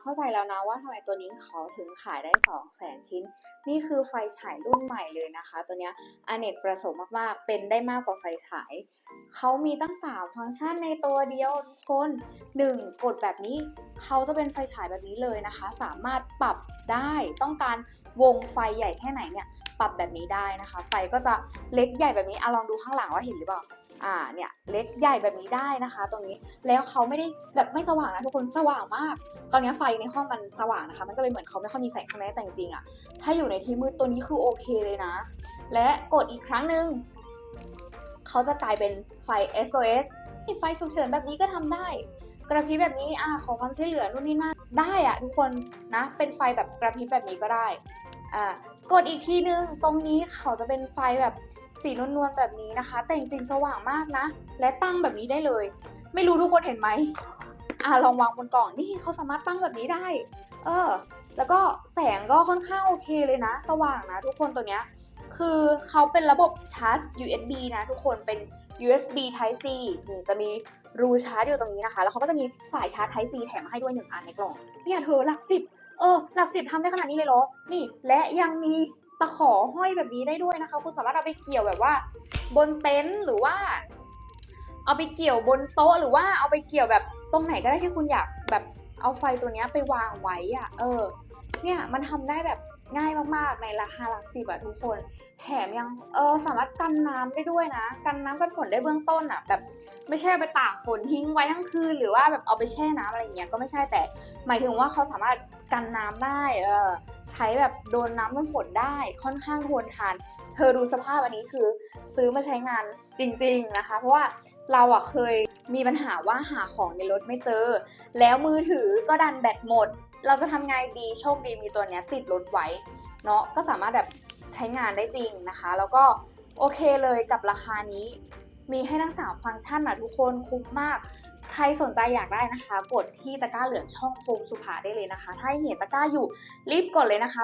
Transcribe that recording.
เข้าใจแล้วนะว่าทำไมตัวนี้เขาถึงขายได้2 0 0แสนชิ้น นี่คือไฟฉายรุ่นใหม่เลยนะคะ ตัวนี้อเนกประสงค์มากๆ เป็นได้มากกว่าไฟฉาย เขามีตั้ง 3 ฟังก์ชันในตัวเดียวทุกคน 1. กดแบบนี้ เขาจะเป็นไฟฉายแบบนี้เลยนะคะ สามารถปรับได้ต้องการวงไฟใหญ่แค่ไหนเนี่ยปรับแบบนี้ได้นะคะ ไฟก็จะเล็กใหญ่แบบนี้อะลองดูข้างหลังว่าเห็นหรือเปล่า อ่าเนี่ยเล็กใหญ่แบบนี้ได้นะคะ ตรงนี้แล้วเขาไม่ได้แบบไม่สว่างนะทุกคนสว่างมาก ตอนนี้ไฟในห้องมันสว่างนะคะ มันก็เลยเหมือนเขาไม่ค่อยมีแสงใช่ไหมแต่จริงๆอะถ้าอยู่ในที่มืดตัวนี้คือโอเคเลยนะ และกดอีกครั้งหนึ่งเขาจะกลายเป็นไฟ SOS ไฟฉุกเฉินแบบนี้ก็ทำได้ กระพริบแบบนี้อ่าขอความช่วยเหลือนู่นนี่นั่นได้อะทุกคนนะ เป็นไฟแบบกระพริบแบบนี้ก็ได้อ่ากดอีกทีนึงตรงนี้เขาจะเป็นไฟแบบ สีนวลๆแบบนี้นะคะ แต่จริงๆสว่างมากนะ และตั้งแบบนี้ได้เลย ไม่รู้ทุกคนเห็นไหมอ่าลองวางบนกล่องนี่เขาสามารถตั้งแบบนี้ได้ เออ แล้วก็แสงก็ค่อนข้างโอเคเลยนะ สว่างนะทุกคนตัวเนี้ยคือเขาเป็นระบบชาร์จ USB นะทุกคนเป็น USB Type C นี่จะมีรูชาร์จอยู่ตรงนี้นะคะ แล้วเขาก็จะมีสายชาร์จ Type C แถมมาให้ด้วยหนึ่งอันในกล่องเนี่ยเธอหลักสิบเออหลักสิบทำได้ขนาดนี้เลยเหรอ นี่และยังมี ตะขอห้อยแบบนี้ได้ด้วยนะคะ คุณสามารถเอาไปเกี่ยวแบบว่า บนเต็นท์หรือว่า เอาไปเกี่ยวบนโต๊ะหรือว่าเอาไปเกี่ยวแบบตรงไหนก็ได้ที่คุณอยากแบบเอาไฟตัวนี้ไปวางไว้อะเออ เนี่ยมันทำได้แบบง่ายมากๆในราคาหลักสิบอะทุกคน แถมยังเออสามารถกันน้ำได้ด้วยนะ กันน้ำกันฝนได้เบื้องต้นอะแบบไม่ใช่ไปตากฝนทิ้งไว้ทั้งคืนหรือว่าแบบเอาไปแช่น้ำอะไรเงี้ยก็ไม่ใช่แต่ หมายถึงว่าเขาสามารถกันน้ำได้เออใช้แบบโดนน้ำโดนฝนได้ค่อนข้างทนทาน เธอดูสภาพอันนี้คือซื้อมาใช้งานจริง ๆนะคะ เพราะว่าเราอะเคยมีปัญหาว่าหาของในรถไม่เจอ แล้วมือถือก็ดันแบตหมด เราจะทำไงดีโชคดีมีตัวเนี้ยติดรถไว้เนาะก็สามารถแบบใช้งานได้จริงนะคะ แล้วก็โอเคเลยกับราคานี้ มีให้ทั้ง3ฟังก์ชันนะทุกคนคุ้มมาก ใครสนใจอยากได้นะคะ กดที่ตะกร้าเหลืองช่องโฟมสุภาได้เลยนะคะ ถ้าเห็นตะกร้าอยู่รีบกดเลยนะคะ